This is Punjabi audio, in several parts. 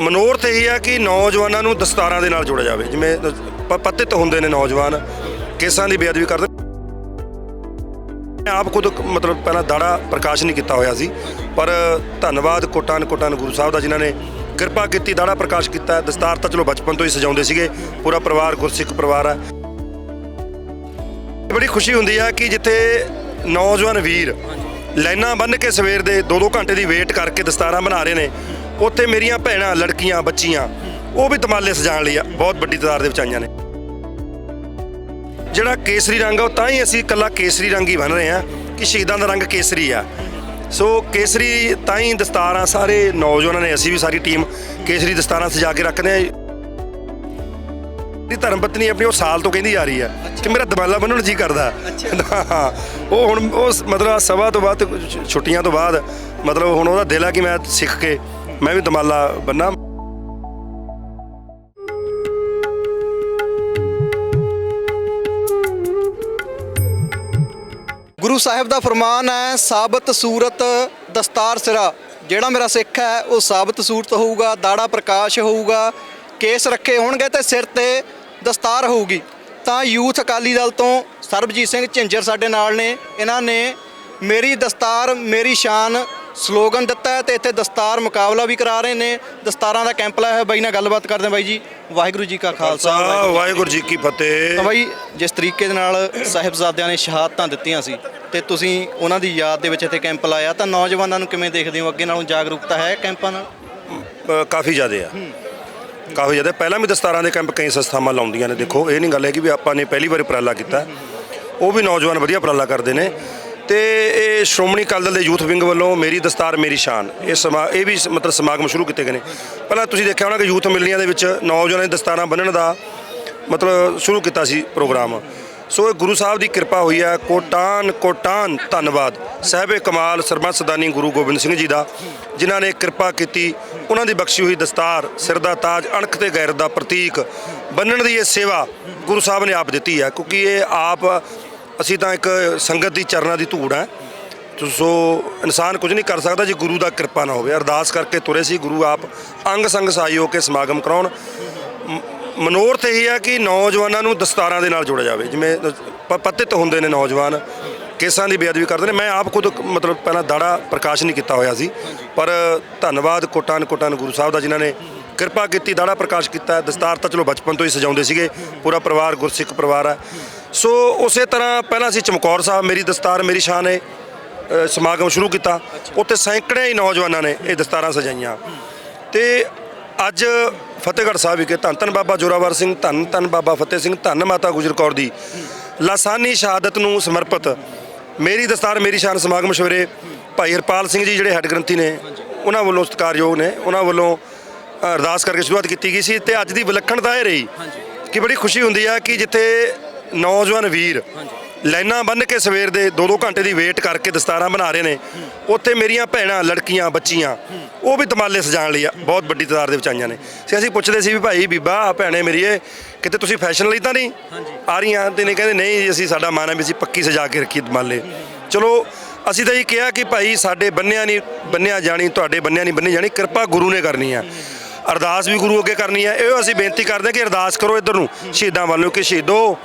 ਮਨੋਰਥ ਇਹ ਹੈ ਕਿ ਨੌਜਵਾਨਾਂ ਨੂੰ ਦਸਤਾਰਾਂ ਦੇ ਨਾਲ ਜੋੜਿਆ ਜਾਵੇ। ਜਿਵੇਂ ਪ- ਪਤਿਤ ਹੁੰਦੇ ਨੇ ਨੌਜਵਾਨ, ਕੇਸਾਂ ਦੀ ਬੇਅਦਬੀ ਕਰਦੇ ਮੈਂ ਆਪ ਖੁਦ ਕ- ਮਤਲਬ ਪਹਿਲਾਂ ਦਾੜਾ ਪ੍ਰਕਾਸ਼ ਨਹੀਂ ਕੀਤਾ ਹੋਇਆ ਸੀ, ਪਰ ਧੰਨਵਾਦ ਕੋਟਾਨ ਕੋਟਾਨ ਗੁਰੂ ਸਾਹਿਬ ਦਾ ਜਿਨ੍ਹਾਂ ਨੇ ਕਿਰਪਾ ਕੀਤੀ, ਦਾੜਾ ਪ੍ਰਕਾਸ਼ ਕੀਤਾ। ਦਸਤਾਰ ਤਾਂ ਚਲੋ ਬਚਪਨ ਤੋਂ ਹੀ ਸਜਾਉਂਦੇ ਸੀਗੇ, ਪੂਰਾ ਪਰਿਵਾਰ ਗੁਰਸਿੱਖ ਪਰਿਵਾਰ ਹੈ ਬੜੀ ਖੁਸ਼ੀ ਹੁੰਦੀ ਆ ਕਿ ਜਿੱਥੇ ਨੌਜਵਾਨ ਵੀਰ ਲਾਈਨਾਂ ਬੰਨ੍ਹ ਕੇ ਸਵੇਰ ਦੇ 2-2 ਘੰਟੇ ਦੀ ਵੇਟ ਕਰਕੇ ਦਸਤਾਰਾਂ ਬਣਾ ਰਹੇ ਨੇ ਉੱਥੇ ਮੇਰੀਆਂ ਭੈਣਾਂ ਲੜਕੀਆਂ ਬੱਚੀਆਂ ਉਹ ਵੀ ਤਮਾਲੇ ਸਜਾਉਣ ਲਈ ਆ ਬਹੁਤ ਵੱਡੀ ਤਾਦਾਦ ਦੇ ਵਿੱਚ ਆਈਆਂ ਨੇ। ਜਿਹੜਾ ਕੇਸਰੀ ਰੰਗ ਆ ਉਹ ਤਾਂ ਹੀ ਅਸੀਂ ਇਕੱਲਾ ਕੇਸਰੀ ਰੰਗ ਹੀ ਬੰਨ ਰਹੇ ਆ ਕਿ ਸ਼ਹੀਦਾਂ ਦਾ ਰੰਗ ਕੇਸਰੀ ਆ। ਸੋ ਕੇਸਰੀ ਤਾਂ ਹੀ ਦਸਤਾਰਾਂ ਸਾਰੇ ਨੌਜਵਾਨਾਂ ਨੇ ਅਸੀਂ ਵੀ ਸਾਰੀ ਟੀਮ ਕੇਸਰੀ ਦਸਤਾਰਾਂ ਸਜਾ ਕੇ ਰੱਖਦੇ ਆ ਦੀ ਧਰਮ ਪਤਨੀ ਆਪਣੀ ਉਹ ਸਾਲ ਤੋਂ ਕਹਿੰਦੀ ਆ ਰਹੀ ਆ ਕਿ ਮੇਰਾ ਦਮਾਲਾ ਬੰਨਣ ਜੀ ਕਰਦਾ। ਹਾਂ ਉਹ ਹੁਣ ਉਹ ਮਤਲਬ ਸਭਾ ਤੋਂ ਬਾਅਦ ਛੁੱਟੀਆਂ ਤੋਂ ਬਾਅਦ ਮਤਲਬ ਹੁਣ ਉਹਦਾ ਦਿਲ ਆ ਕਿ ਮੈਂ ਸਿੱਖ ਕੇ ਮੈਂ ਵੀ ਦਮਾਲਾ ਬੰਨਾ। ਗੁਰੂ ਸਾਹਿਬ ਦਾ ਫਰਮਾਨ ਹੈ, ਸਾਬਤ ਸੂਰਤ ਦਸਤਾਰ ਸਿਰਾ। ਜਿਹੜਾ ਮੇਰਾ ਸਿੱਖ ਹੈ, ਉਹ ਸਾਬਤ ਸੂਰਤ ਹੋਊਗਾ, ਦਾੜਾ ਪ੍ਰਕਾਸ਼ ਹੋਊਗਾ, ਕੇਸ ਰੱਖੇ ਹੋਣਗੇ ਤੇ ਸਿਰ ਤੇ ਦਸਤਾਰ ਹੋਊਗੀ। ਤਾਂ ਯੂਥ ਅਕਾਲੀ ਦਲ ਤੋਂ ਸਰਬਜੀਤ ਸਿੰਘ ਝਿੰਜਰ ਸਾਡੇ ਨਾਲ ਨੇ। ਇਹਨਾਂ ਨੇ ਮੇਰੀ ਦਸਤਾਰ, ਮੇਰੀ ਸ਼ਾਨ ਸਲੋਗਨ ਦਿੱਤਾ ਹੈ ਤੇ ਇੱਥੇ ਦਸਤਾਰ ਮੁਕਾਬਲਾ ਵੀ ਕਰਾ ਰਹੇ ਨੇ। ਦਸਤਾਰਾਂ ਦਾ ਕੈਂਪ ਲਾਇਆ ਹੋਇਆ ਬਾਈ ਨਾਲ ਗੱਲਬਾਤ ਕਰਦੇ ਹਾਂ ਬਾਈ ਜੀ। ਵਾਹਿਗੁਰੂ ਜੀ ਕਾ ਖਾਲਸਾ ਵਾਹਿਗੁਰੂ ਜੀ ਕੀ ਫਤਿਹ। ਤਾਂ ਬਾਈ ਜਿਸ ਤਰੀਕੇ ਦੇ ਨਾਲ ਸਾਹਿਬਜ਼ਾਦਿਆਂ ਨੇ ਸ਼ਹਾਦਤਾਂ ਦਿੱਤੀਆਂ ਸੀ ਤੇ ਤੁਸੀਂ ਉਹਨਾਂ ਦੀ ਯਾਦ ਦੇ ਵਿੱਚ ਇੱਥੇ ਕੈਂਪ ਲਾਇਆ ਤਾਂ ਨੌਜਵਾਨਾਂ ਨੂੰ ਕਿਵੇਂ ਦੇਖਦੇ ਹੋ? ਅੱਗੇ ਨਾਲੋਂ ਜਾਗਰੂਕਤਾ ਹੈ ਕੈਂਪਾਂ ਨਾਲ? ਅ, ਕਾਫੀ ਜ਼ਿਆਦੇ ਆ। ਕਾਫੀ ਜ਼ਿਆਦਾ। ਪਹਿਲਾਂ ਵੀ ਦਸਤਾਰਾਂ ਦੇ ਕੈਂਪ ਕਈ ਸੰਸਥਾਵਾਂ ਲਾਉਂਦੀਆਂ ਨੇ। ਦੇਖੋ ਇਹ ਨਹੀਂ ਗੱਲ ਹੈ ਕਿ ਵੀ ਆਪਾਂ ਨੇ ਪਹਿਲੀ ਵਾਰ ਉਪਰਾਲਾ ਕੀਤਾ। ਉਹ ਵੀ ਨੌਜਵਾਨ ਵਧੀਆ ਉਪਰਾਲਾ ਕਰਦੇ ਨੇ। ਤੇ ਇਹ ਸ਼੍ਰੋਮਣੀ ਅਕਾਲੀ ਦਲ ਦੇ ਯੂਥ ਵਿੰਗ ਵੱਲੋਂ ਮੇਰੀ ਦਸਤਾਰ, ਮੇਰੀ ਸ਼ਾਨ, ਇਹ ਸਮਾ, ਇਹ ਵੀ ਮਤਲਬ ਸਮਾਗਮ ਸ਼ੁਰੂ ਕੀਤੇ ਗਏ ਨੇ। ਪਹਿਲਾਂ ਤੁਸੀਂ ਦੇਖਿਆ ਹੋਣਾ ਕਿ ਯੂਥ ਮਿਲਣੀਆਂ ਦੇ ਵਿੱਚ ਨੌਜਵਾਨਾਂ ਦੀ ਦਸਤਾਰਾਂ ਬੰਨਣ ਦਾ ਮਤਲਬ ਸ਼ੁਰੂ ਕੀਤਾ ਸੀ ਪ੍ਰੋਗਰਾਮ। ਸੋ ਇਹ ਗੁਰੂ ਸਾਹਿਬ ਦੀ ਕਿਰਪਾ ਹੋਈ ਆ ਕੋਟਾਨ ਕੋਟਾਨ ਧੰਨਵਾਦ। ਸਾਹਿਬੇ ਕਮਾਲ ਸਰਬੱਤ ਸਦਾਨੀ ਗੁਰੂ ਗੋਬਿੰਦ ਸਿੰਘ ਜੀ ਦਾ, ਜਿਨ੍ਹਾਂ ਨੇ ਕਿਰਪਾ ਕੀਤੀ ਉਹਨਾਂ ਦੀ ਬਖਸ਼ੀ ਹੋਈ ਦਸਤਾਰ, ਸਿਰ ਦਾ ਤਾਜ, ਅਣਖ ਤੇ ਗੈਰਤ ਦਾ ਪ੍ਰਤੀਕ। ਬੰਨਣ ਦੀ ਇਹ ਸੇਵਾ ਗੁਰੂ ਸਾਹਿਬ ਨੇ ਆਪ ਦਿੱਤੀ ਹੈ, ਕਿਉਂਕਿ ਇਹ ਆਪ ਅਸੀਂ ਤਾਂ ਇੱਕ ਸੰਗਤ ਦੀ ਚਰਨਾਂ ਦੀ ਧੂੜ ਹੈ। ਤੋ ਸੋ ਇਨਸਾਨ ਕੁਝ ਨਹੀਂ ਕਰ ਸਕਦਾ ਜੇ ਗੁਰੂ ਦਾ ਕਿਰਪਾ ਨਾ ਹੋਵੇ। ਅਰਦਾਸ ਕਰਕੇ ਤੁਰੇ ਸੀ ਗੁਰੂ ਆਪ ਅੰਗ ਸੰਗ ਸਹਾਈ ਹੋ ਕੇ ਸਮਾਗਮ ਕਰਾਉਣ। ਮ- ਮਨੋਰਥ ਇਹ ਹੈ ਕਿ ਨੌਜਵਾਨਾਂ ਨੂੰ ਦਸਤਾਰਾਂ ਦੇ ਨਾਲ ਜੋੜਿਆ ਜਾਵੇ। ਜਿਵੇਂ ਪਤਿਤ ਹੁੰਦੇ ਨੇ ਨੌਜਵਾਨ। ਕੇਸਾਂ ਦੀ ਬੇਅਦਬੀ ਕਰਦੇ ਨੇ। ਮੈਂ ਆਪ ਖੁਦ ਮਤਲਬ ਪਹਿਲਾਂ ਦਾੜਾ ਪ੍ਰਕਾਸ਼ ਨਹੀਂ ਕੀਤਾ ਹੋਇਆ ਸੀ। ਪਰ ਧੰਨਵਾਦ ਕੋਟਾਨ ਕੋਟਾਨ ਗੁਰੂ ਸਾਹਿਬ ਦਾ ਜਿਨ੍ਹਾਂ ਨੇ ਕਿਰਪਾ ਕੀਤੀ, ਦਾੜਾ ਪ੍ਰਕਾਸ਼ ਕੀਤਾ। ਦਸਤਾਰ ਤਾਂ ਚਲੋ ਬਚਪਨ ਤੋਂ ਹੀ ਸਜਾਉਂਦੇ ਸੀਗੇ। ਪੂਰਾ ਪਰਿਵਾਰ ਗੁਰਸਿੱਖ ਪਰਿਵਾਰ ਹੈ ਸੋ ਉਸੇ ਤਰ੍ਹਾਂ ਪਹਿਲਾਂ ਅਸੀਂ ਚਮਕੌਰ ਸਾਹਿਬ ਮੇਰੀ ਦਸਤਾਰ ਮੇਰੀ ਸ਼ਾਨ ਹੈ ਅ, ਸਮਾਗਮ ਸ਼ੁਰੂ ਕੀਤਾ। ਉੱਥੇ ਸੈਂਕੜੇ ਹੀ ਨੌਜਵਾਨਾਂ ਨੇ ਇਹ ਦਸਤਾਰਾਂ ਸਜਾਈਆਂ। ਤੇ ਅੱਜ ਫਤਿਹਗੜ੍ਹ ਸਾਹਿਬ ਵਿਖੇ ਧੰਨ ਧੰਨ ਬਾਬਾ ਜੋਰਾਵਰ ਸਿੰਘ ਧੰਨ ਧੰਨ ਬਾਬਾ ਫਤਿਹ ਸਿੰਘ ਧੰਨ ਮਾਤਾ ਗੁਜਰ ਕੌਰ ਦੀ ਲਾਸਾਨੀ ਸ਼ਹਾਦਤ ਨੂੰ ਸਮਰਪਿਤ ਮੇਰੀ ਦਸਤਾਰ ਮੇਰੀ ਸ਼ਾਨ ਸਮਾਗਮ ਸਵੇਰੇ ਭਾਈ ਹਰਪਾਲ ਸਿੰਘ ਜੀ ਜਿਹੜੇ ਹੈੱਡ ਗ੍ਰੰਥੀ ਨੇ ਉਹਨਾਂ ਵੱਲੋਂ ਸਤਿਕਾਰਯੋਗ ਨੇ ਉਹਨਾਂ ਵੱਲੋਂ ਅ, ਅਰਦਾਸ ਕਰਕੇ ਸ਼ੁਰੂਆਤ ਕੀਤੀ ਗਈ ਸੀ। ਤੇ ਅੱਜ ਦੀ ਵਿਲੱਖਣਤਾ ਇਹ ਰਹੀ ਕਿ ਬੜੀ ਖੁਸ਼ੀ ਹੁੰਦੀ ਆ ਕਿ ਜਿੱਥੇ ਨੌਜਵਾਨ ਵੀਰ ਲਾਈਨਾਂ ਬੰਨ੍ਹ ਕੇ ਸਵੇਰ ਦੇ 2-2 ਘੰਟੇ ਦੀ ਵੇਟ ਕਰਕੇ ਦਸਤਾਰਾਂ ਬਣਾ ਰਹੇ ਨੇ। ਉੱਥੇ ਮੇਰੀਆਂ ਭੈਣਾਂ ਲੜਕੀਆਂ ਬੱਚੀਆਂ ਉਹ ਵੀ ਤਮਾਲੇ ਸਜਾਉਣ ਲਈ ਆ। ਬਹੁਤ ਵੱਡੀ ਤਾਦਾਦ ਦੇ ਵਿੱਚ ਆਈਆਂ ਨੇ। ਤੇ ਅਸੀਂ ਪੁੱਛਦੇ ਸੀ ਵੀ ਭਾਈ ਬੀਬਾ ਭੈਣੇ ਮੇਰੀਏ ਕਿਤੇ ਤੁਸੀਂ ਫੈਸ਼ਨ ਲਈ ਤਾਂ ਨਹੀਂ? ਆ ਰਹੀਆਂ ਤੇ ਨੇ ਕਹਿੰਦੇ ਨਹੀਂ ਅਸੀਂ ਸਾਡਾ ਮਨ ਹੈ ਵੀ ਅਸੀਂ ਪੱਕੀ ਸਜਾ ਕੇ ਰੱਖੀ ਤਮਾਲੇ। ਚਲੋ ਅਸੀਂ ਤਾਂ ਇਹ ਕਿਹਾ ਕਿ ਭਾਈ ਸਾਡੇ ਬੰਨਿਆ ਨਹੀਂ ਬੰਨਿਆ ਜਾਣੀ ਤੁਹਾਡੇ ਬੰਨਿਆ ਨਹੀਂ ਬੰਨੀ ਜਾਣੀ ਕਿਰਪਾ ਗੁਰੂ ਨੇ ਕਰਨੀ ਆ। ਅਰਦਾਸ ਵੀ ਗੁਰੂ ਅੱਗੇ ਕਰਨੀ ਹੈ ਇਹੋ ਅਸੀਂ ਬੇਨਤੀ ਕਰਦੇ ਹਾਂ ਕਿ ਅਰਦਾਸ ਕਰੋ ਇੱਧਰ ਨੂੰ ਸ਼ਹੀਦਾਂ ਵੱਲੋਂ ਕਿ ਸ਼ਹੀਦੋ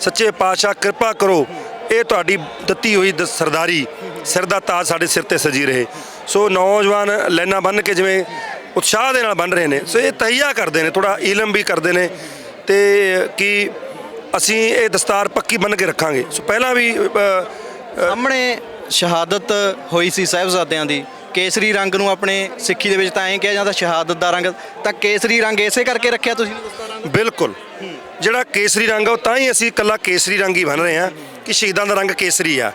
ਸੱਚੇ ਪਾਤਸ਼ਾਹ ਕਿਰਪਾ ਕਰੋ ਇਹ ਤੁਹਾਡੀ ਦਿੱਤੀ ਹੋਈ ਦ- ਸਰਦਾਰੀ ਸਿਰ ਦਾ ਤਾਜ ਸਾਡੇ ਸਿਰ ਤੇ ਸਜੀ ਰਹੇ। ਸੋ ਨੌਜਵਾਨ ਲੈਣਾ ਬੰਨ ਕੇ ਜਿਵੇਂ ਉਤਸ਼ਾਹ ਦੇ ਨਾਲ ਬੰਨ ਰਹੇ ਨੇ ਸੋ ਇਹ ਤਹੀਆ ਕਰਦੇ ਨੇ ਥੋੜਾ ਇਲਮ ਵੀ ਕਰਦੇ ਨੇ ਤੇ ਕਿ ਅਸੀਂ ਇਹ ਦਸਤਾਰ ਪੱਕੀ ਬੰਨ ਕੇ ਰੱਖਾਂਗੇ। ਸੋ ਪਹਿਲਾਂ ਵੀ ਅ, ਸਾਹਮਣੇ ਸ਼ਹਾਦਤ ਹੋਈ ਸੀ ਸਾਹਿਬਜ਼ਾਦਿਆਂ ਦੀ ਕੇਸਰੀ ਰੰਗ ਨੂੰ ਆਪਣੇ ਸਿੱਖੀ ਦੇ ਵਿੱਚ ਤਾਂ ਐਂ ਕਿਹਾ ਜਾਂਦਾ ਸ਼ਹਾਦਤ ਦਾ ਰੰਗ ਤਾਂ ਕੇਸਰੀ ਰੰਗ ਇਸੇ ਕਰਕੇ ਰੱਖਿਆ ਤੁਸੀਂ ਦਸਤਾਰਾਂ ਬਿਲਕੁਲ। ਜਿਹੜਾ ਕੇਸਰੀ ਰੰਗ ਆ ਉਹ ਤਾਂ ਹੀ ਅਸੀਂ ਇਕੱਲਾ ਕੇਸਰੀ ਰੰਗ ਹੀ ਬੰਨ ਰਹੇ ਹਾਂ ਕਿ ਸ਼ਹੀਦਾਂ ਦਾ ਰੰਗ ਕੇਸਰੀ ਆ।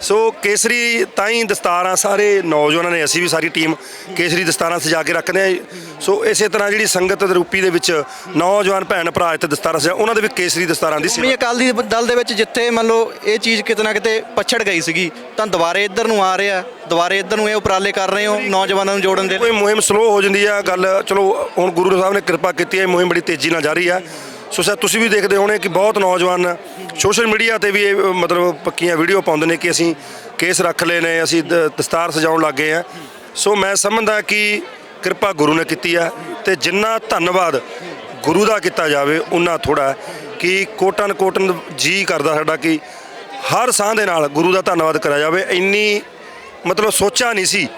ਸੋ ਕੇਸਰੀ ਤਾਂ ਹੀ ਦਸਤਾਰਾਂ ਸਾਰੇ ਨੌਜਵਾਨਾਂ ਨੇ ਅਸੀਂ ਵੀ ਸਾਰੀ ਟੀਮ ਕੇਸਰੀ ਦਸਤਾਰਾਂ ਸਜਾ ਕੇ ਰੱਖਦੇ ਹਾਂ। ਸੋ ਇਸੇ ਤਰ੍ਹਾਂ ਜਿਹੜੀ ਸੰਗਤ ਦੇ ਰੂਪੀ ਦੇ ਵਿੱਚ ਨੌਜਵਾਨ ਭੈਣ ਭਰਾ ਇੱਥੇ ਦਸਤਾਰਾਂ ਸਜਾ ਉਹਨਾਂ ਦੇ ਵੀ ਕੇਸਰੀ ਦਸਤਾਰਾਂ ਦੀ ਸੇਵਾ। ਅਕਾਲੀ ਦਲ ਦੇ ਵਿੱਚ ਜਿੱਥੇ ਮੰਨ ਲਓ ਇਹ ਚੀਜ਼ ਕਿਤੇ ਨਾ ਕਿਤੇ ਪਛੜ ਗਈ ਸੀਗੀ ਤਾਂ ਦੁਬਾਰੇ ਇੱਧਰ ਨੂੰ ਆ ਰਿਹਾ ਦੁਬਾਰੇ ਇੱਧਰ ਨੂੰ ਇਹ ਉਪਰਾਲੇ ਕਰ ਰਹੇ ਹੋ ਨੌਜਵਾਨਾਂ ਨੂੰ ਜੋੜਨ ਦੇ। ਕੋਈ ਮੁਹਿੰਮ ਸਲੋ ਹੋ ਜਾਂਦੀ ਆ ਗੱਲ ਚਲੋ ਹੁਣ ਗੁਰੂ ਸਾਹਿਬ ਨੇ ਕਿਰਪਾ ਕੀਤੀ ਹੈ ਇਹ ਮੁਹਿੰਮ ਬੜੀ ਤੇਜ਼ੀ ਨਾਲ ਜਾਰੀ ਆ। ਸੋ ਸ਼ਾਇਦ ਤੁਸੀਂ ਵੀ ਦੇਖਦੇ ਹੋਣੇ ਕਿ ਬਹੁਤ ਨੌਜਵਾਨ ਸੋਸ਼ਲ ਮੀਡੀਆ ਤੇ ਵੀ ਇਹ ਮਤਲਬ ਪੱਕੀਆਂ ਵੀਡੀਓ ਪਾਉਂਦੇ ਨੇ ਕਿ ਅਸੀਂ ਕੇਸ ਰੱਖ ਲਏ ਨੇ, ਅਸੀਂ ਦ- ਦਸਤਾਰ ਸਜਾਉਣ ਲੱਗ ਗਏ ਆ। ਸੋ ਮੈਂ ਸਮਝਦਾ ਕਿ ਕਿਰਪਾ ਗੁਰੂ ਨੇ ਕੀਤੀ ਆ ਤੇ ਜਿੰਨਾ ਧੰਨਵਾਦ ਗੁਰੂ ਦਾ ਕੀਤਾ ਜਾਵੇ, ਉਨਾ ਥੋੜਾ ਕਿ ਕੋਟਨ ਕੋਟਨ ਜੀ ਕਰਦਾ ਸਾਡਾ ਕਿ ਹਰ ਸਾਹ ਦੇ ਨਾਲ ਗੁਰੂ ਦਾ ਧੰਨਵਾਦ ਕਰਿਆ ਜਾਵੇ। ਇੰਨੀ ਮਤਲਬ ਸੋਚਿਆ ਨਹੀਂ ਸੀ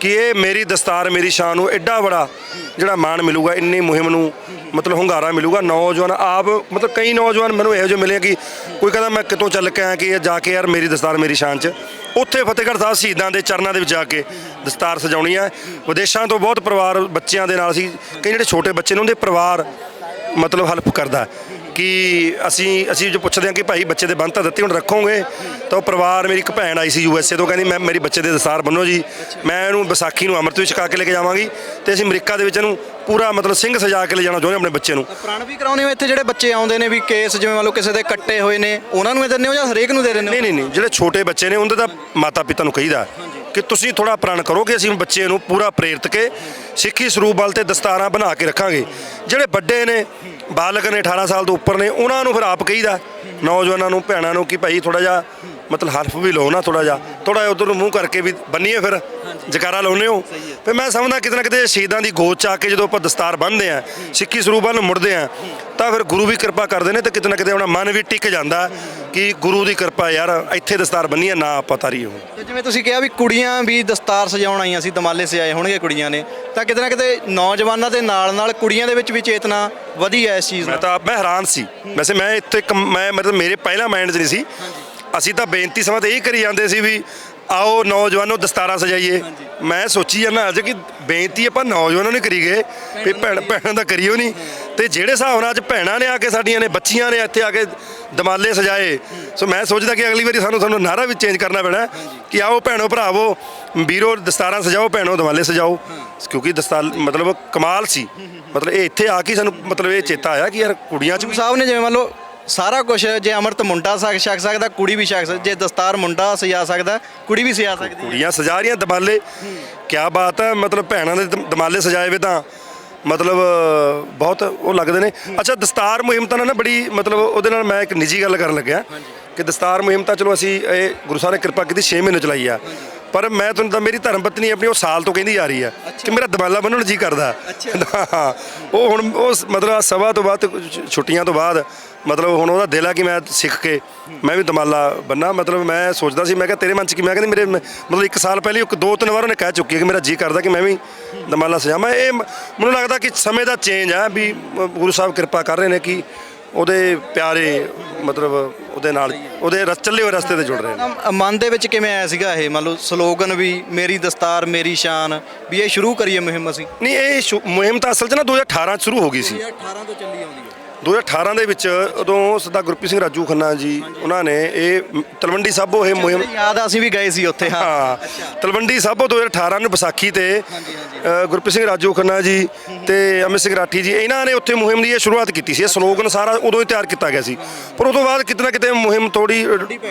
ਕਿ ਇਹ ਮੇਰੀ ਦਸਤਾਰ, ਮੇਰੀ ਸ਼ਾਨ ਨੂੰ ਐਡਾ ਬੜਾ ਜਿਹੜਾ ਮਾਣ ਮਿਲੂਗਾ, ਇੰਨੀ ਮੁਹਿੰਮ ਨੂੰ ਮਤਲਬ ਹੁੰਗਾਰਾ ਮਿਲੂਗਾ, ਨੌਜਵਾਨ ਆਪ, ਮਤਲਬ ਕਈ ਨੌਜਵਾਨ ਮੈਨੂੰ ਇਹੋ ਜਿਹੇ ਮਿਲੇ ਕਿ ਕੋਈ ਕਹਿੰਦਾ ਮੈਂ ਕਿਤੋਂ ਚੱਲ ਕੇ ਆਇਆ ਕਿ ਜਾ ਕੇ ਯਾਰ ਮੇਰੀ ਦਸਤਾਰ ਮੇਰੀ ਸ਼ਾਨ 'ਚ। ਉੱਥੇ ਫਤਿਹਗੜ੍ਹ ਸਾਹਿਬ ਸ਼ਹੀਦਾਂ ਦੇ ਚਰਨਾਂ ਦੇ ਵਿੱਚ ਜਾ ਕੇ ਦਸਤਾਰ ਸਜਾਉਣੀ ਹੈ ਵਿਦੇਸ਼ਾਂ ਤੋਂ ਬਹੁਤ ਪਰਿਵਾਰ ਬੱਚਿਆਂ ਦੇ ਨਾਲ ਸੀ, ਕਈ ਜਿਹੜੇ ਛੋਟੇ ਬੱਚੇ ਨੇ ਉਹਦੇ ਪਰਿਵਾਰ ਮਤਲਬ ਹੈਲਪ ਕਰਦਾ। ਕਿ ਅਸੀਂ ਅਸੀਂ ਜੋ ਪੁੱਛਦੇ ਹਾਂ ਕਿ ਭਾਈ ਬੱਚੇ ਦੇ ਬੰਨ ਤਾਂ ਦਿੱਤੀ ਹੁਣ ਰੱਖੋਗੇ ਤਾਂ ਉਹ ਪਰਿਵਾਰ ਮੇਰੀ ਇੱਕ ਭੈਣ ਆਈ ਸੀ ਯੂਐਸਏ ਤੋਂ ਕਹਿੰਦੀ ਮੈਂ ਮੇਰੀ ਬੱਚੇ ਦੇ ਦਸਤਾਰ ਬੰਨੋ ਜੀ। ਮੈਂ ਇਹਨੂੰ ਵਿਸਾਖੀ ਨੂੰ ਅੰਮ੍ਰਿਤ ਵਿੱਚ ਛਕਾ ਕੇ ਲੈ ਕੇ ਜਾਵਾਂਗੀ ਤੇ ਅਸੀਂ ਅਮਰੀਕਾ ਦੇ ਵਿੱਚ ਇਹਨੂੰ ਪੂਰਾ ਮਤਲਬ ਸਿੰਘ ਸਜਾ ਕੇ ਲੈ ਜਾਣਾ ਚਾਹੁੰਦੇ ਆਪਣੇ ਬੱਚੇ ਨੂੰ। ਪ੍ਰਣ ਵੀ ਕਰਾਉਂਦੇ ਹੋ ਇੱਥੇ ਜਿਹੜੇ ਬੱਚੇ ਆਉਂਦੇ ਨੇ ਵੀ ਕੇਸ ਜਿਵੇਂ ਮੰਨ ਲਓ ਕਿਸੇ ਦੇ ਕੱਟੇ ਹੋਏ ਨੇ ਉਹਨਾਂ ਨੂੰ ਇਹ ਦਿੰਦੇ ਹੋ ਜਾਂ ਹਰੇਕ ਨੂੰ ਦੇ ਦਿੰਦੇ ਹੋ? ਨਹੀਂ ਨਹੀਂ ਨਹੀਂ ਜਿਹੜੇ ਛੋਟੇ ਬੱਚੇ ਨੇ ਉਹਨਾਂ ਦਾ ਮਾਤਾ ਪਿਤਾ ਨੂੰ ਕਹੀਦਾ। ਕਿ ਤੁਸੀਂ ਥੋੜਾ ਪ੍ਰਣ ਕਰੋ ਕਿ ਅਸੀਂ ਬੱਚੇ ਨੂੰ ਪੂਰਾ ਪ੍ਰੇਰਿਤ ਕੇ ਸਿੱਖੀ ਸਰੂਪ ਵੱਲ ਤੇ ਦਸਤਾਰਾਂ ਬਣਾ ਕੇ ਰੱਖਾਂਗੇ। ਜਿਹੜੇ ਵੱਡੇ ਨੇ, ਬਾਲਕ ਨੇ 18 ਸਾਲ ਤੋਂ ਉੱਪਰ ਨੇ, ਉਹਨਾਂ ਨੂੰ ਫਿਰ ਆਪ ਕਹੀਦਾ। ਨੌਜਵਾਨਾਂ ਨੂੰ, ਭੈਣਾਂ ਨੂੰ ਕਿ ਭਾਈ ਥੋੜਾ ਜਿਹਾ ਮਤਲਬ ਹਲਫ ਵੀ ਲਓ ਨਾ ਥੋੜਾ ਜਿਹਾ ਥੋੜਾ ਜਿਹਾ ਉਧਰ ਨੂੰ ਮੂੰਹ ਕਰਕੇ ਵੀ ਬੰਨੀਏ ਫਿਰ ਜਕਾਰਾ ਲਾਉਨੇ ਹੋ। ਫਿਰ ਮੈਂ ਸਮਝਦਾ ਕਿਤੇ ਨਾ ਕਿਤੇ ਸ਼ਹੀਦਾਂ ਦੀ ਗੋਦ ਚ ਆ ਕੇ ਜਦੋਂ ਆਪਾਂ ਦਸਤਾਰ ਬੰਨ੍ਹਦੇ ਆ ਸਿੱਖੀ ਸਰੂਪ ਨੂੰ ਮੁੜਦੇ ਆ ਤਾਂ ਫਿਰ ਗੁਰੂ ਵੀ ਕਿਰਪਾ ਕਰਦੇ ਨੇ ਤੇ ਕਿਤੇ ਨਾ ਕਿਤੇ ਆਪਣਾ ਮਨ ਵੀ ਟਿਕ ਜਾਂਦਾ ਕਿ ਗੁਰੂ ਦੀ ਕਿਰਪਾ ਯਾਰ ਇੱਥੇ ਦਸਤਾਰ ਬੰਨੀ ਆ ਨਾ ਆਪਾਂ ਤਾਰੀ ਹੋ ਜਿਵੇਂ ਤੁਸੀਂ ਕਿਹਾ ਵੀ ਕੁੜੀਆਂ ਵੀ ਦਸਤਾਰ ਸਜਾਉਣ ਆਈਆਂ ਸੀ ਦਮਾਲੇ ਸਜਾਏ ਹੋਣਗੇ ਕੁੜੀਆਂ ਨੇ ਤਾਂ ਕਿਤੇ ਨਾ ਕਿਤੇ ਨੌਜਵਾਨਾਂ ਦੇ ਨਾਲ ਨਾਲ ਕੁੜੀਆਂ ਦੇ ਵਿੱਚ ਵੀ ਚੇਤਨਾ ਵਧੀ ਹੈ ਇਸ ਚੀਜ਼ ਮੈਂ ਨਾਲ ਤਾਂ ਮੈਂ ਹੈਰਾਨ ਸੀ। ਵੈਸੇ ਮੈਂ ਇੱਥੇ ਮੈਂ ਮਤਲਬ ਮੇਰੇ ਪਹਿਲਾ ਮਾਈਂਡ 'ਚ ਨਹੀਂ ਸੀ ਅਸੀਂ ਤਾਂ ਬੇਨਤੀ ਸਮਾਂ ਤੇ ਇਹ ਕਰੀ ਜਾਂਦੇ ਸੀ ਵੀ ਆਓ ਨੌਜਵਾਨੋ ਦਸਤਾਰਾਂ ਸਜਾਈਏ। ਮੈਂ ਸੋਚੀ ਜਾਂਦਾ ਅੱਜ ਕਿ ਬੇਨਤੀ ਆਪਾਂ ਨੌਜਵਾਨਾਂ ਨੂੰ ਕਰੀ ਗਏ ਵੀ ਭੈਣ ਭੈਣਾਂ ਦਾ ਕਰਿਓ ਨਹੀਂ ਤੇ ਜਿਹੜੇ ਹਿਸਾਬ ਨਾਲ ਅੱਜ ਭੈਣਾਂ ਨੇ ਆ ਕੇ ਸਾਡੀਆਂ ਨੇ ਬੱਚੀਆਂ ਨੇ ਇੱਥੇ ਆ ਕੇ ਦਮਾਲੇ ਸਜਾਏ। ਸੋ ਮੈਂ ਸੋਚਦਾ ਕਿ ਅਗਲੀ ਵਾਰੀ ਸਾਨੂੰ ਸਾਨੂੰ ਨਾਰਾ ਵੀ ਚੇਂਜ ਕਰਨਾ ਪੈਣਾ ਕਿ ਆਓ ਭੈਣੋ ਭਰਾਵੋ ਵੀਰੋ ਦਸਤਾਰਾਂ ਸਜਾਓ ਭੈਣੋ ਦਮਾਲੇ ਸਜਾਓ। ਕਿਉਂਕਿ ਦਸਤਾਰ ਮਤਲਬ ਕਮਾਲ ਸੀ। ਮਤਲਬ ਇਹ ਇੱਥੇ ਆ ਕੇ ਸਾਨੂੰ ਮਤਲਬ ਇਹ ਚੇਤਾ ਆਇਆ ਕਿ ਯਾਰ ਕੁੜੀਆਂ 'ਚ ਵੀ ਸਾਹਿਬ ਨੇ ਜਿਵੇਂ ਮੰਨ ਲਓ ਸਾਰਾ ਕੁਝ ਜੇ ਅਮਰਤ ਮੁੰਡਾ ਛਕ ਛਕ ਸਕਦਾ ਕੁੜੀ ਵੀ ਛਕ ਸਕਦੀ ਜੇ ਦਸਤਾਰ ਮੁੰਡਾ ਸਜਾ ਸਕਦਾ ਕੁੜੀ ਵੀ ਸਜਾ ਸਕਦੀ ਹੈ। ਕੁੜੀਆਂ ਸਜਾ ਰਹੀਆਂ ਦਮਾਲੇ। ਕੀ ਬਾਤ ਹੈ ਮਤਲਬ ਭੈਣਾਂ ਦੇ ਦਮ- ਦਮਾਲੇ ਸਜਾਏ ਵੇ ਤਾਂ। ਮਤਲਬ ਬਹੁਤ ਉਹ ਲੱਗਦੇ ਨੇ। ਅੱਛਾ ਦਸਤਾਰ ਮੁਹਿੰਮ ਤਾਂ ਨਾ ਬੜੀ ਮਤਲਬ ਉਹਦੇ ਨਾਲ ਮੈਂ ਇੱਕ ਨਿੱਜੀ ਗੱਲ ਕਰਨ ਲੱਗਿਆ ਕਿ ਦਸਤਾਰ ਮੁਹਿੰਮ ਤਾਂ ਚਲੋ ਅਸੀਂ ਇਹ ਗੁਰੂ ਸਾਹਿਬ ਨੇ ਕਿਰਪਾ ਕੀਤੀ 6 ਮਹੀਨੇ ਚਲਾਈ ਆ। ਪਰ ਮੈਂ ਤੁਹਾਨੂੰ ਤਾਂ ਮੇਰੀ ਧਰਮ ਪਤਨੀ ਆਪਣੀ ਉਹ ਸਾਲ ਤੋਂ ਕਹਿੰਦੀ ਆ ਰਹੀ ਆ ਕਿ ਮੇਰਾ ਦਮਾਲਾ ਬੰਨਣ ਨੂੰ ਜੀ ਕਰਦਾ। ਹਾਂ ਉਹ ਹੁਣ ਉਹ ਸ- ਮਤਲਬ ਸਭਾ ਤੋਂ ਬਾਅਦ ਤੇ ਛੁੱਟੀਆਂ ਤੋਂ ਬਾਅਦ ਮਤਲਬ ਹੁਣ ਉਹਦਾ ਦਿਲ ਆ ਕਿ ਮੈਂ ਸਿੱਖ ਕੇ ਮੈਂ ਵੀ ਦਮਾਲਾ ਬੰਨਾ। ਮਤਲਬ ਮੈਂ ਸੋਚਦਾ ਸੀ ਮੈਂ ਕਿਹਾ ਤੇਰੇ ਮਨ ਚ ਕੀ? ਮੈਂ ਕਹਿੰਦੀ ਮੇਰੇ ਮ- ਮਤਲਬ ਇੱਕ ਸਾਲ ਪਹਿਲੇ ਇੱਕ ਦੋ ਤਿੰਨ ਵਾਰ ਉਹਨੇ ਕਹਿ ਚੁੱਕੀ ਹੈ ਕਿ ਮੇਰਾ ਜੀ ਕਰਦਾ ਕਿ ਮੈਂ ਵੀ ਦਮਾਲਾ ਸਜਾਵਾਂ। ਇਹ ਮ- ਮੈਨੂੰ ਲੱਗਦਾ ਕਿ ਸਮੇਂ ਦਾ ਚੇਂਜ ਆ ਵੀ ਅ, ਗੁਰੂ ਸਾਹਿਬ ਕਿਰਪਾ ਕਰ ਰਹੇ ਨੇ ਕਿ ਉਹਦੇ ਪਿਆਰੇ ਮਤਲਬ ਉਹਦੇ ਨਾਲ ਉਹਦੇ ਰਸ ਚੱਲੇ ਹੋਏ ਰਸਤੇ ਤੇ ਜੁੜ ਰਹੇ ਨੇ। ਤਾਂ ਮਨ ਦੇ ਵਿੱਚ ਕਿਵੇਂ ਆਇਆ ਸੀਗਾ ਇਹ? ਮੰਨ ਲਓ ਸਲੋਗਨ ਵੀ ਮੇਰੀ ਦਸਤਾਰ ਮੇਰੀ ਸ਼ਾਨ ਵੀ ਇਹ ਸ਼ੁਰੂ ਕਰੀਏ ਮੁਹਿੰਮ ਅਸੀਂ। ਨਹੀਂ ਇਹ ਸ਼ੁ- ਮੁਹਿੰਮ ਤਾਂ ਅਸਲ 'ਚ ਨਾ 2018 'ਚ ਸ਼ੁਰੂ ਹੋ ਗਈ ਸੀ। 2018 ਤੋਂ ਚੱਲੀ ਆਉਂਦੀ ਹੈ। 2018 ਦੇ ਵਿੱਚ ਉਦੋਂ ਸਰਦਾਰ ਗੁਰਪ੍ਰੀਤ ਸਿੰਘ ਰਾਜੂ ਖੰਨਾ ਜੀ ਉਹਨਾਂ ਨੇ ਇਹ ਤਲਵੰਡੀ ਸਾਬੋ ਇਹ ਮੁਹਿੰਮ ਯਾਦ ਆ ਅਸੀਂ ਵੀ ਗਏ ਸੀ ਉੱਥੇ ਹਾਂ। ਤਲਵੰਡੀ ਸਾਬੋ 2018 ਨੂੰ ਵਿਸਾਖੀ ਤੇ ਗੁਰਪ੍ਰੀਤ ਸਿੰਘ ਰਾਜੂ ਖੰਨਾ ਜੀ ਤੇ ਅਮਿਤ ਸਿੰਘ ਰਾਠੀ ਜੀ ਇਹਨਾਂ ਨੇ ਉੱਥੇ ਮੁਹਿੰਮ ਦੀ ਇਹ ਸ਼ੁਰੂਆਤ ਕੀਤੀ ਸੀ ਇਹ ਸਲੋਗਨ ਸਾਰਾ ਉਦੋਂ ਹੀ ਤਿਆਰ ਕੀਤਾ ਗਿਆ ਸੀ। ਪਰ ਉਸ ਤੋਂ ਬਾਅਦ ਕਿਤੇ ਨਾ ਕਿਤੇ ਮੁਹਿੰਮ ਥੋੜੀ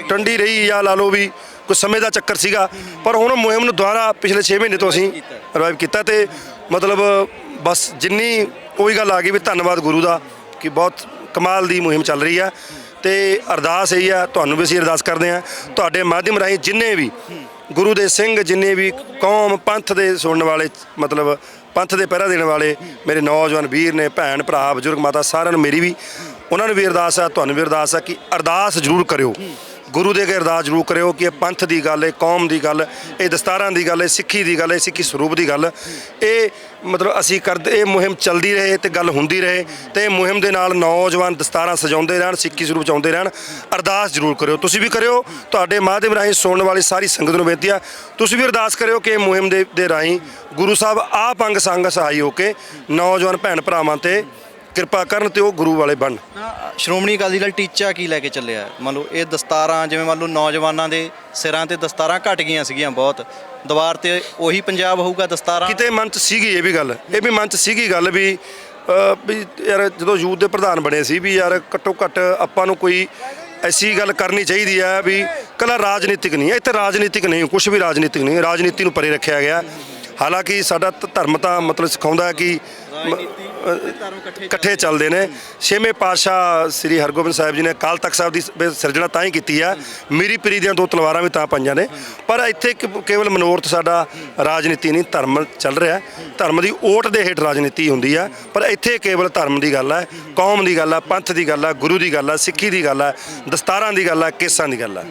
ਟੰਡੀ ਰਹੀ ਜਾਂ ਲਾ ਲਓ ਵੀ ਕੁਝ ਸਮੇਂ ਦਾ ਚੱਕਰ ਸੀਗਾ। ਪਰ ਹੁਣ ਮੁਹਿੰਮ ਨੂੰ ਦੁਬਾਰਾ ਪਿਛਲੇ 6 ਮਹੀਨੇ ਤੋਂ ਅਸੀਂ ਰਿਵਾਈਵ ਕੀਤਾ ਤੇ ਮਤਲਬ ਬਸ ਜਿੰਨੀ ਉਹੀ ਗੱਲ ਆ ਗਈ ਵੀ ਧੰਨਵਾਦ ਗੁਰੂ ਦਾ। ਕਿ ਬਹੁਤ ਕਮਾਲ ਦੀ ਮੁਹਿੰਮ ਚੱਲ ਰਹੀ ਆ ਤੇ ਅਰਦਾਸ ਇਹੀ ਆ, ਤੁਹਾਨੂੰ ਵੀ ਅਸੀਂ ਅਰਦਾਸ ਕਰਦੇ ਆ ਤੁਹਾਡੇ ਮਾਧਿਅਮ ਰਾਹੀਂ ਜਿੰਨੇ ਵੀ ਗੁਰੂ ਦੇ ਸਿੰਘ, ਜਿੰਨੇ ਵੀ ਕੌਮ ਪੰਥ ਦੇ ਸੁਣਨ ਵਾਲੇ, ਮਤਲਬ ਪੰਥ ਦੇ ਪਹਿਰਾ ਦੇਣ ਵਾਲੇ, ਮੇਰੇ ਨੌਜਵਾਨ ਵੀਰ ਨੇ, ਭੈਣ, ਭਰਾ, ਬਜ਼ੁਰਗ, ਮਾਤਾ ਸਾਰਿਆਂ ਨੂੰ ਮੇਰੀ ਵੀ ਉਹਨਾਂ ਨੂੰ ਵੀ ਅਰਦਾਸ ਆ, ਤੁਹਾਨੂੰ ਵੀ ਅਰਦਾਸ ਆ ਕਿ ਅਰਦਾਸ ਜ਼ਰੂਰ ਕਰਿਓ। ਗੁਰੂ ਦੇ ਅੱਗੇ ਅਰਦਾਸ ਜ਼ਰੂਰ ਕਰਿਓ ਕਿ ਇਹ ਪੰਥ ਦੀ ਗੱਲ ਹੈ ਕੌਮ ਦੀ ਗੱਲ, ਇਹ ਦਸਤਾਰਾਂ ਦੀ ਗੱਲ ਹੈ ਸਿੱਖੀ ਦੀ ਗੱਲ ਹੈ ਸਿੱਖੀ ਸਰੂਪ ਦੀ ਗੱਲ। ਇਹ ਮਤਲਬ ਅਸੀਂ ਕਰਦੇ, ਇਹ ਮੁਹਿੰਮ ਚੱਲਦੀ ਰਹੇ ਤੇ ਗੱਲ ਹੁੰਦੀ ਰਹੇ ਤੇ ਇਹ ਮੁਹਿੰਮ ਦੇ ਨਾਲ ਨੌਜਵਾਨ ਦਸਤਾਰਾਂ ਸਜਾਉਂਦੇ ਰਹਿਣ, ਸਿੱਖੀ ਸਰੂਪ ਚ ਰਹਿਣ। ਅਰਦਾਸ ਜ਼ਰੂਰ ਕਰਿਓ। ਤੁਸੀਂ ਵੀ ਕਰਿਓ, ਤੁਹਾਡੇ ਮਾਧਿਅਮ ਰਾਹੀਂ ਸੁਣਨ ਵਾਲੀ ਸਾਰੀ ਸੰਗਤ ਨੂੰ ਬੇਨਤੀ ਆ। ਤੁਸੀਂ ਵੀ ਅਰਦਾਸ ਕਰਿਓ ਕਿ ਇਹ ਮੁਹਿੰਮ ਦੇ ਦੇ ਰਾਹੀਂ ਗੁਰੂ ਸਾਹਿਬ ਆਪ ਅੰਗ ਸੰਗ ਸਹਾਈ ਹੋ ਕੇ ਨੌਜਵਾਨ ਭੈਣ ਭਰਾਵਾਂ ਤੇ ਕਿਰਪਾ ਕਰਨ ਤੇ ਉਹ ਗੁਰੂ ਵਾਲੇ ਬਣ। ਸ਼੍ਰੋਮਣੀ ਅਕਾਲੀ ਦਲ ਟੀਚਾ ਕੀ ਲੈ ਕੇ ਚੱਲਿਆ? ਹੈ? ਮੰਨ ਲਓ ਇਹ ਦਸਤਾਰਾਂ ਜਿਵੇਂ ਮੰਨ ਲਓ ਨੌਜਵਾਨਾਂ ਦੇ ਸਿਰਾਂ ਤੇ ਦਸਤਾਰਾਂ ਘਟ ਗਈਆਂ ਸੀਗੀਆਂ ਬਹੁਤ। ਦੁਬਾਰ ਤੇ ਉਹੀ ਪੰਜਾਬ ਹੋਊਗਾ ਦਸਤਾਰਾਂ। ਕਿਤੇ ਮਨ ਚ ਸੀਗੀ ਇਹ ਵੀ ਗੱਲ। ਇਹ ਵੀ ਮਨ ਚ ਸੀਗੀ ਗੱਲ ਵੀ ਅਹ, ਵੀ ਯਾਰ ਜਦੋਂ ਯੂਥ ਦੇ ਪ੍ਰਧਾਨ ਬਣੇ ਸੀ ਵੀ ਯਾਰ ਘੱਟੋ ਘੱਟ ਆਪਾਂ ਨੂੰ ਕੋਈ ਐਸੀ ਗੱਲ ਕਰਨੀ ਚਾਹੀਦੀ ਹੈ ਵੀ ਕੱਲਾ ਰਾਜਨੀਤਿਕ ਨਹੀਂ ਹੈ। ਇੱਥੇ ਰਾਜਨੀਤਿਕ ਨਹੀਂ ਕੁਝ ਵੀ ਰਾਜਨੀਤਿਕ ਨਹੀਂ ਰਾਜਨੀਤੀ ਨੂੰ ਪਰੇ ਰੱਖਿਆ ਗਿਆ। ਹਾਲਾਂਕਿ ਸਾਡਾ ਧ- ਧਰਮ ਤਾਂ ਮਤਲਬ ਸਿਖਾਉਂਦਾ ਹੈ ਕਿ ਮ- ਇਕੱਠੇ ਇਕੱਠੇ ਚੱਲਦੇ ਨੇ। ਛੇਵੇਂ ਪਾਤਸ਼ਾਹ ਸ੍ਰੀ ਹਰਗੋਬਿੰਦ ਸਾਹਿਬ ਜੀ ਨੇ ਕਾਲ ਤਖਤ ਸਾਹਿਬ ਦੀ ਸ- ਸਿਰਜਣਾ ਤਾਂ ਹੀ ਕੀਤੀ ਆ। ਮੀਰੀ ਪੀਰੀ ਦੀਆਂ ਦੋ ਤਲਵਾਰਾਂ ਵੀ ਤਾਂ ਪਾਈਆਂ ਨੇ। ਪਰ ਇੱਥੇ ਕਿ- ਕੇਵਲ ਮਨੋਰਥ ਸਾਡਾ ਰਾਜਨੀਤੀ ਨਹੀਂ ਧਰਮ ਚੱਲ ਰਿਹਾ। ਹੈ। ਧਰਮ ਦੀ ਓਟ ਦੇ ਹੇਠ ਰਾਜਨੀਤੀ ਹੁੰਦੀ ਆ। ਪਰ ਇੱਥੇ ਕੇਵਲ ਧਰਮ ਦੀ ਗੱਲ ਹੈ ਕੌਮ ਦੀ ਗੱਲ ਹੈ ਪੰਥ ਦੀ ਗੱਲ ਹੈ ਗੁਰੂ ਦੀ ਗੱਲ ਹੈ ਸਿੱਖੀ ਦੀ ਗੱਲ ਹੈ ਦਸਤਾਰਾਂ ਦੀ ਗੱਲ ਹੈ ਕੇਸਾਂ ਦੀ ਗੱਲ ਹੈ।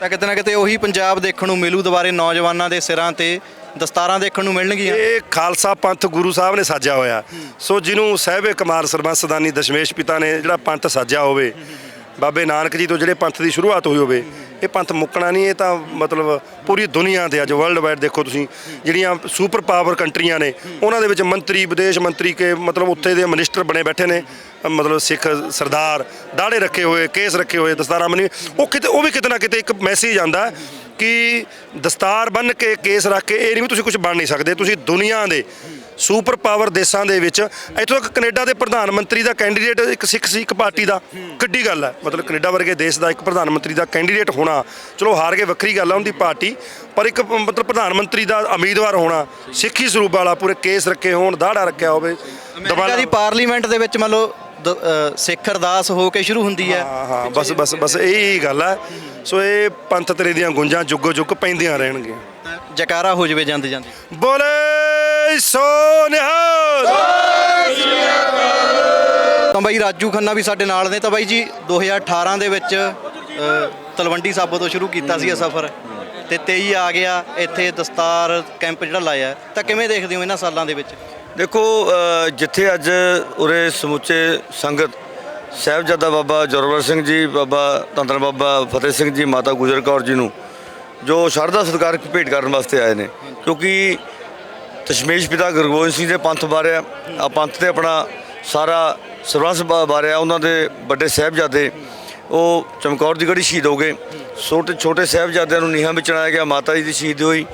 ਤਾਂ ਕਿਤੇ ਨਾ ਕਿਤੇ ਉਹੀ ਪੰਜਾਬ ਦੇਖਣ ਨੂੰ ਮਿਲੂ ਦੁਬਾਰੇ ਨੌਜਵਾਨਾਂ ਦੇ ਸਿਰਾਂ ਤੇ। ਦਸਤਾਰਾਂ ਦੇਖਣ ਨੂੰ ਮਿਲਣਗੀਆਂ। ਇਹ ਖਾਲਸਾ ਪੰਥ ਗੁਰੂ ਸਾਹਿਬ ਨੇ ਸਾਜਿਆ ਹੋਇਆ। ਸੋ ਜਿਹਨੂੰ ਸਹਿਬੇ ਕਮਾਲ ਸਰਬੰਸਦਾਨੀ ਦਸ਼ਮੇਸ਼ ਪਿਤਾ ਨੇ ਜਿਹੜਾ ਪੰਥ ਸਾਜਿਆ ਹੋਵੇ, ਬਾਬੇ ਨਾਨਕ ਜੀ ਤੋਂ ਜਿਹੜੇ ਪੰਥ ਦੀ ਸ਼ੁਰੂਆਤ ਹੋਈ ਹੋਵੇ ਇਹ ਪੰਥ ਮੁੱਕਣਾ ਨਹੀਂ, ਇਹ ਤਾਂ ਮਤਲਬ ਪੂਰੀ ਦੁਨੀਆ ਤੇ ਅੱਜ ਵਰਲਡ ਵਾਈਡ ਦੇਖੋ ਤੁਸੀਂ, ਜਿਹੜੀਆਂ ਸੁਪਰ ਪਾਵਰ ਕੰਟਰੀਆਂ ਨੇ, ਉਹਨਾਂ ਦੇ ਵਿੱਚ ਮੰਤਰੀ, ਵਿਦੇਸ਼ ਮੰਤਰੀ ਕੇ ਮਤਲਬ ਉੱਥੇ ਦੇ ਮਿਨਿਸਟਰ ਬਣੇ ਬੈਠੇ ਨੇ, ਮਤਲਬ ਸਿੱਖ ਸਰਦਾਰ, ਦਾੜੇ ਰੱਖੇ ਹੋਏ, ਕੇਸ ਰੱਖੇ ਹੋਏ, ਦਸਤਾਰਾਂ ਬੰਨੀ ਉਹ ਕਿਤੇ, ਉਹ ਵੀ ਕਿਤੇ ਨਾ ਕਿਤੇ ਇੱਕ ਮੈਸੇਜ ਆਂਦਾ ਕਿ ਦਸਤਾਰ ਬੰਨ ਕੇ ਕੇਸ ਰੱਖ ਕੇ, ਇਹ ਨਹੀਂ ਵੀ ਤੁਸੀਂ ਕੁਝ ਬਣ ਨਹੀਂ ਸਕਦੇ, ਤੁਸੀਂ ਦੁਨੀਆ ਦੇ ਸੁਪਰ ਪਾਵਰ ਦੇਸ਼ਾਂ ਦੇ ਵਿੱਚ ਇੱਥੋਂ ਤੱਕ ਕੈਨੇਡਾ ਦੇ ਪ੍ਰਧਾਨ ਮੰਤਰੀ ਦਾ ਕੈਂਡੀਡੇਟ ਇੱਕ ਸਿੱਖ ਸੀ ਇੱਕ ਪਾਰਟੀ ਦਾ ਕਿੱਡੀ ਗੱਲ ਹੈ। ਮਤਲਬ ਕੈਨੇਡਾ ਵਰਗੇ ਦੇਸ਼ ਦਾ ਇੱਕ ਪ੍ਰਧਾਨ ਮੰਤਰੀ ਦਾ ਕੈਂਡੀਡੇਟ ਹੋਣਾ ਚਲੋ ਹਾਰ ਕੇ ਵੱਖਰੀ ਗੱਲ ਆ ਉਹਦੀ ਪਾਰਟੀ ਪਰ ਇੱਕ ਮਤਲਬ ਪ੍ਰਧਾਨ ਮੰਤਰੀ ਦਾ ਉਮੀਦਵਾਰ ਹੋਣਾ ਸਿੱਖੀ ਸਰੂਪ ਵਾਲਾ ਪੂਰੇ ਕੇਸ ਰੱਖੇ ਹੋਣ ਦਾੜਾ ਰੱਖਿਆ ਹੋਵੇ ਅਮਰੀਕਾ ਦੀ ਪਾਰਲੀਮੈਂਟ ਦੇ ਵਿੱਚ ਮੰਨ ਲਓ ਦ- ਅ, ਸਿੱਖ ਅਰਦਾਸ ਹੋ ਕੇ ਸ਼ੁਰੂ ਹੁੰਦੀ ਹੈ। ਹਾਂ ਹਾਂ ਬਸ ਬਸ ਬਸ ਇਹੀ ਗੱਲ ਹੈ। ਸੋ ਇਹ ਪੰਥ ਤੇਰੇ ਦੀਆਂ ਗੁੰਜਾਂ ਜੁਗੋ ਜੁਗ ਪੈਂਦੀਆਂ ਰਹਿਣਗੀਆਂ। ਜਕਾਰਾ ਹੋ ਜਵੇ ਜਾਂਦੇ ਜਾਂਦੇ ਬੋਲੇ ਤਾਂ ਬਾਈ ਰਾਜੂ ਖੰਨਾ ਵੀ ਸਾਡੇ ਨਾਲ ਨੇ ਤਾਂ ਬਾਈ ਜੀ 2018 ਦੇ ਵਿੱਚ ਤਲਵੰਡੀ ਸਾਬੋ ਤੋਂ ਸ਼ੁਰੂ ਕੀਤਾ ਸੀ ਇਹ ਸਫ਼ਰ। ਤੇ 23 ਆ ਗਿਆ ਇੱਥੇ ਦਸਤਾਰ ਕੈਂਪ ਜਿਹੜਾ ਲਾਇਆ। ਤਾਂ ਕਿਵੇਂ ਦੇਖਦੇ ਹੋ ਇਹਨਾਂ ਸਾਲਾਂ ਦੇ ਵਿੱਚ? ਦੇਖੋ ਜਿੱਥੇ ਅੱਜ ਉਰੇ ਸਮੁੱਚੇ ਸੰਗਤ ਸਾਹਿਬਜ਼ਾਦਾ ਬਾਬਾ ਜੋਰਾਵਰ ਸਿੰਘ ਜੀ ਬਾਬਾ ਤੰਤਰ ਬਾਬਾ ਫਤਿਹ ਸਿੰਘ ਜੀ ਮਾਤਾ ਗੁਜਰ ਕੌਰ ਜੀ ਨੂੰ ਜੋ ਸ਼ਰਧਾ ਸਤਿਕਾਰ ਭੇਟ ਕਰਨ ਵਾਸਤੇ ਆਏ ਨੇ। ਕਿਉਂਕਿ ਤਸ਼ਮੇਸ਼ ਪਿਤਾ ਗੁਰੂਗੋਬਿੰਦ ਸਿੰਘ ਦੇ ਪੰਥ ਬਾਰੇ ਆ। ਪੰਥ ਤੇ ਆਪਣਾ ਸਾਰਾ ਸਰਵੰਸ ਬਾਰੇ ਆ। ਉਹਨਾਂ ਦੇ ਵੱਡੇ ਸਾਹਿਬਜ਼ਾਦੇ, ਉਹ ਚਮਕੌਰ ਦੀ ਗੜੀ ਸ਼ਹੀਦ ਹੋ ਗਏ। ਛੋਟੇ ਛੋਟੇ ਸਾਹਿਬਜ਼ਾਦਿਆਂ ਨੂੰ ਨੀਹਾਂ ਵਿੱਚ ਚਣਾਇਆ ਗਿਆ। ਮਾਤਾ ਜੀ ਦੀ ਸ਼ਹੀਦ ਹੋਈ।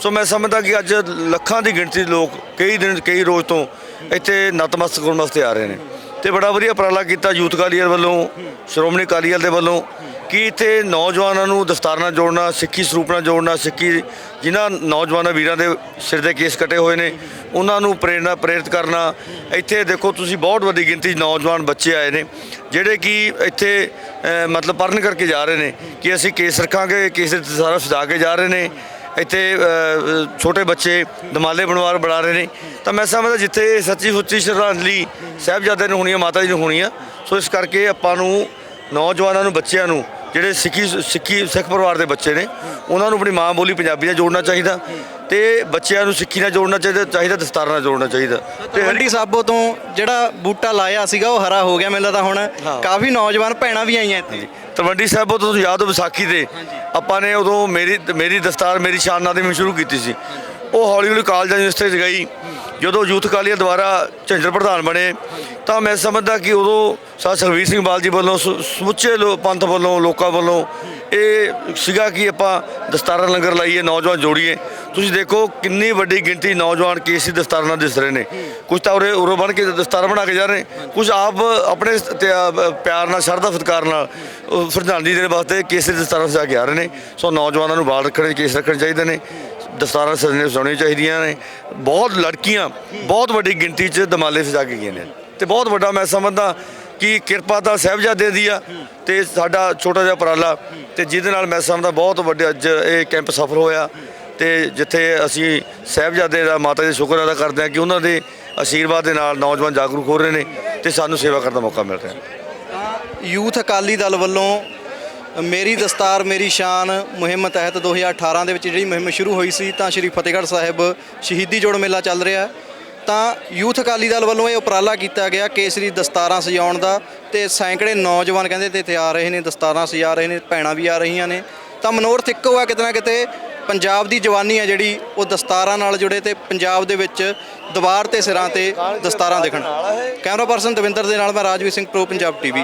ਸੋ ਮੈਂ ਸਮਝਦਾ ਕਿ ਅੱਜ ਲੱਖਾਂ ਦੀ ਗਿਣਤੀ ਦੇ ਲੋਕ ਕਈ ਦਿਨ, ਕਈ ਰੋਜ਼ ਤੋਂ ਇੱਥੇ ਨਤਮਸਤਕ ਹੋਣ ਵਾਸਤੇ ਆ ਰਹੇ ਨੇ। ਤੇ ਬੜਾ ਵਧੀਆ ਉਪਰਾਲਾ ਕੀਤਾ ਯੂਥ ਅਕਾਲੀਦਲ ਵੱਲੋਂ, ਸ਼੍ਰੋਮਣੀ ਅਕਾਲੀ ਦਲ ਦੇ ਵੱਲੋਂ। ਕਿ ਇੱਥੇ ਨੌਜਵਾਨਾਂ ਨੂੰ ਦਸਤਾਰ ਨਾਲ ਜੋੜਨਾ, ਸਿੱਖੀ ਸਰੂਪ ਨਾਲ ਜੋੜਨਾ, ਸਿੱਖੀ ਜਿਨ੍ਹਾਂ ਨੌਜਵਾਨਾਂ ਵੀਰਾਂ ਦੇ ਸਿਰ ਦੇ ਕੇਸ ਕੱਟੇ ਹੋਏ ਨੇ, ਉਹਨਾਂ ਨੂੰ ਪ੍ਰੇਰਣਾ ਪ੍ਰੇਰਿਤ ਕਰਨਾ। ਇੱਥੇ ਦੇਖੋ ਤੁਸੀਂ ਬਹੁਤ ਵੱਡੀ ਗਿਣਤੀ 'ਚ ਨੌਜਵਾਨ ਬੱਚੇ ਆਏ ਨੇ, ਜਿਹੜੇ ਕਿ ਇੱਥੇ ਮਤਲਬ ਪੜ੍ਹਨ ਕਰਕੇ ਜਾ ਰਹੇ ਨੇ ਕਿ ਅਸੀਂ ਕੇਸ ਰੱਖਾਂਗੇ, ਕੇਸ ਦੇ ਸਾਰਾ ਸਜਾ ਕੇ ਜਾ ਰਹੇ ਨੇ। ਇੱਥੇ ਛੋਟੇ ਬੱਚੇ ਦਮਾਲੇ ਬਣਵਾਰ ਬਣਾ ਰਹੇ ਨੇ। ਤਾਂ ਮੈਂ ਸਮਝਦਾ ਜਿੱਥੇ ਸੱਚੀ ਸੁੱਚੀ ਸ਼ਰਧਾਂਜਲੀ ਸਾਹਿਬਜ਼ਾਦੇ ਨੂੰ ਹੋਣੀ ਆ, ਮਾਤਾ ਜੀ ਨੂੰ ਹੋਣੀ ਆ, ਸੋ ਇਸ ਕਰਕੇ ਆਪਾਂ ਨੂੰ, ਨੌਜਵਾਨਾਂ ਨੂੰ, ਬੱਚਿਆਂ ਨੂੰ ਜਿਹੜੇ ਸਿੱਖੀ ਸਿੱਖੀ ਸਿੱਖ ਪਰਿਵਾਰ ਦੇ ਬੱਚੇ ਨੇ ਉਹਨਾਂ ਨੂੰ ਆਪਣੀ ਮਾਂ ਬੋਲੀ ਪੰਜਾਬੀ ਨਾਲ ਜੋੜਨਾ ਚਾਹੀਦਾ ਤੇ ਬੱਚਿਆਂ ਨੂੰ ਸਿੱਖੀ ਨਾਲ ਜੋੜਨਾ ਚਾਹੀਦਾ ਚਾਹੀਦਾ ਦਸਤਾਰ ਨਾਲ ਜੋੜਨਾ ਚਾਹੀਦਾ। ਤੇ ਤਲਵੰਡੀ ਸਾਬੋ ਤੋਂ ਜਿਹੜਾ ਬੂਟਾ ਲਾਇਆ ਸੀਗਾ ਉਹ ਹਰਾ ਹੋ ਗਿਆ ਮੈਨੂੰ ਲੱਗਦਾ ਹੁਣ। ਕਾਫੀ ਨੌਜਵਾਨ ਭੈਣਾਂ ਵੀ ਆਈਆਂ ਇੱਥੇ। ਤਲਵੰਡੀ ਸਾਹਿਬੋਂ ਤੋਂ ਯਾਦ ਹੋ ਵਿਸਾਖੀ ਤੇ ਆਪਾਂ ਨੇ ਉਦੋਂ ਮੇਰੀ ਮੇਰੀ ਦਸਤਾਰ ਮੇਰੀ ਸ਼ਾਨ ਨਾਲ ਦੀ ਮੈਂ ਸ਼ੁਰੂ ਕੀਤੀ ਸੀ। ਉਹ ਹੌਲੀ ਹੌਲੀ ਕਾਲਜਾਂ ਯੂਨੀਵਰਸਿਟੀ 'ਚ ਗਈ। ਜਦੋਂ ਯੂਥ ਕਾਲੀਆ ਦੁਆਰਾ ਝੰਜਰ ਪ੍ਰਧਾਨ ਬਣੇ, ਤਾਂ ਮੈਂ ਸਮਝਦਾ ਕਿ ਉਦੋਂ ਸਾ ਸੁਖਬੀਰ ਸਿੰਘ ਬਾਲ ਜੀ ਵੱਲੋਂ ਸਮੁ- ਸਮੁੱਚੇ ਲੋ- ਪੰਥ ਵੱਲੋਂ, ਲੋਕਾਂ ਵੱਲੋਂ ਇਹ ਸੀਗਾ ਕਿ ਆਪਾਂ ਦਸਤਾਰਾਂ ਲੰਗਰ ਲਾਈਏ, ਨੌਜਵਾਨ ਜੋੜੀਏ। ਤੁਸੀਂ ਦੇਖੋ ਕਿੰਨੀ ਵੱਡੀ ਗਿਣਤੀ ਨੌਜਵਾਨ ਕੇਸੀ ਦਸਤਾਰਾਂ ਨਾਲ ਦਿਸ ਰਹੇ ਨੇ। ਕੁਝ ਤਾਂ ਉਰੇ, ਉਰੋਂ ਬਣ ਕੇ ਦਸਤਾਰ ਬਣਾ ਕੇ ਜਾ ਰਹੇ ਨੇ। ਕੁਝ ਆਪ ਆਪਣੇ ਪਿਆਰ ਨਾਲ, ਸ਼ਰਧਾ ਸਤਿਕਾਰ ਨਾਲ ਉਹ ਸ਼ਰਧਾਂਜਲੀ ਦੇਣ ਵਾਸਤੇ ਕੇਸੀ ਦਸਤਾਰਾਂ ਸਜਾ ਕੇ ਆ ਰਹੇ ਨੇ। ਸੋ ਨੌਜਵਾਨਾਂ ਨੂੰ ਬਾਲ ਰੱਖਣ, ਕੇਸ ਰੱਖਣੇ ਚਾਹੀਦੇ ਨੇ। ਦਸਤਾਰਾਂ ਸਜਣੇ ਸਜਾਉਣੀਆਂ ਚਾਹੀਦੀਆਂ ਨੇ। ਬਹੁਤ ਲੜਕੀਆਂ ਬਹੁਤ ਵੱਡੀ ਗਿਣਤੀ 'ਚ ਦਮਾਲੇ ਸਜਾ ਕੇ ਗਈਆਂ ਨੇ। ਤੇ ਬਹੁਤ ਵੱਡਾ ਮੈਂ ਸਮਝਦਾ ਕਿ ਕਿਰਪਾ ਤਾਂ ਸਾਹਿਬਜ਼ਾਦੇ ਦੀ ਆ ਤੇ ਸਾਡਾ ਛੋਟਾ ਜਿਹਾ ਉਪਰਾਲਾ। ਤੇ ਜਿਹਦੇ ਨਾਲ ਮੈਂ ਸਮਝਦਾ ਬਹੁਤ ਵੱਡੇ ਅੱਜ ਇਹ ਕੈਂਪ ਸਫਲ ਹੋਇਆ। ਤੇ ਜਿੱਥੇ ਅਸੀਂ ਸਾਹਿਬਜ਼ਾਦੇ ਦਾ, ਮਾਤਾ ਜੀ ਦਾ ਸ਼ੁਕਰ ਅਦਾ ਕਰਦੇ ਹਾਂ ਕਿ ਉਹਨਾਂ ਦੇ ਆਸ਼ੀਰਵਾਦ ਦੇ ਨਾਲ ਨੌਜਵਾਨ ਜਾਗਰੂਕ ਹੋ ਰਹੇ ਨੇ ਤੇ ਸਾਨੂੰ ਸੇਵਾ ਕਰਨ ਦਾ ਮੌਕਾ ਮਿਲ ਰਿਹਾ ਯੂਥ ਅਕਾਲੀ ਦਲ ਵੱਲੋਂ ਮੇਰੀ ਦਸਤਾਰ, ਮੇਰੀ ਸ਼ਾਨ ਮੁਹਿੰਮ ਤਹਿਤ 2018 ਦੇ ਵਿੱਚ ਜਿਹੜੀ ਮੁਹਿੰਮ ਸ਼ੁਰੂ ਹੋਈ ਸੀ, ਤਾਂ ਸ਼੍ਰੀ ਫਤਿਹਗੜ੍ਹ ਸਾਹਿਬ ਸ਼ਹੀਦੀ ਜੋੜ ਮੇਲਾ ਚੱਲ ਰਿਹਾ ਤਾਂ ਯੂਥ ਅਕਾਲੀ ਦਲ ਵੱਲੋਂ ਇਹ ਉਪਰਾਲਾ ਕੀਤਾ ਗਿਆ ਕੇਸਰੀ ਦਸਤਾਰਾਂ ਸਜਾਉਣ ਦਾ ਤੇ ਸੈਂਕੜੇ ਨੌਜਵਾਨ ਕਹਿੰਦੇ ਤੇ ਇੱਥੇ ਆ ਰਹੇ ਨੇ, ਦਸਤਾਰਾਂ ਸਜਾ ਰਹੇ ਨੇ, ਭੈਣਾਂ ਵੀ ਆ ਰਹੀਆਂ ਨੇ। ਤਾਂ ਮਨੋਰਥ ਇੱਕੋ ਆ ਕਿਤੇ ਨਾ ਕਿਤੇ ਪੰਜਾਬ ਦੀ ਜਵਾਨੀ ਆ ਜਿਹੜੀ, ਉਹ ਦਸਤਾਰਾਂ ਨਾਲ ਜੁੜੇ ਤੇ ਪੰਜਾਬ ਦੇ ਵਿੱਚ ਦੀਵਾਰ ਤੇ ਸਿਰਾਂ ਤੇ ਦਸਤਾਰਾਂ ਦੇਖਣ। ਕੈਮਰਾ ਪਰਸਨ ਦਵਿੰਦਰ ਦੇ ਨਾਲ ਮੈਂ ਰਾਜਵੀਰ ਸਿੰਘ, ਪ੍ਰੋ ਪੰਜਾਬ ਟੀਵੀ।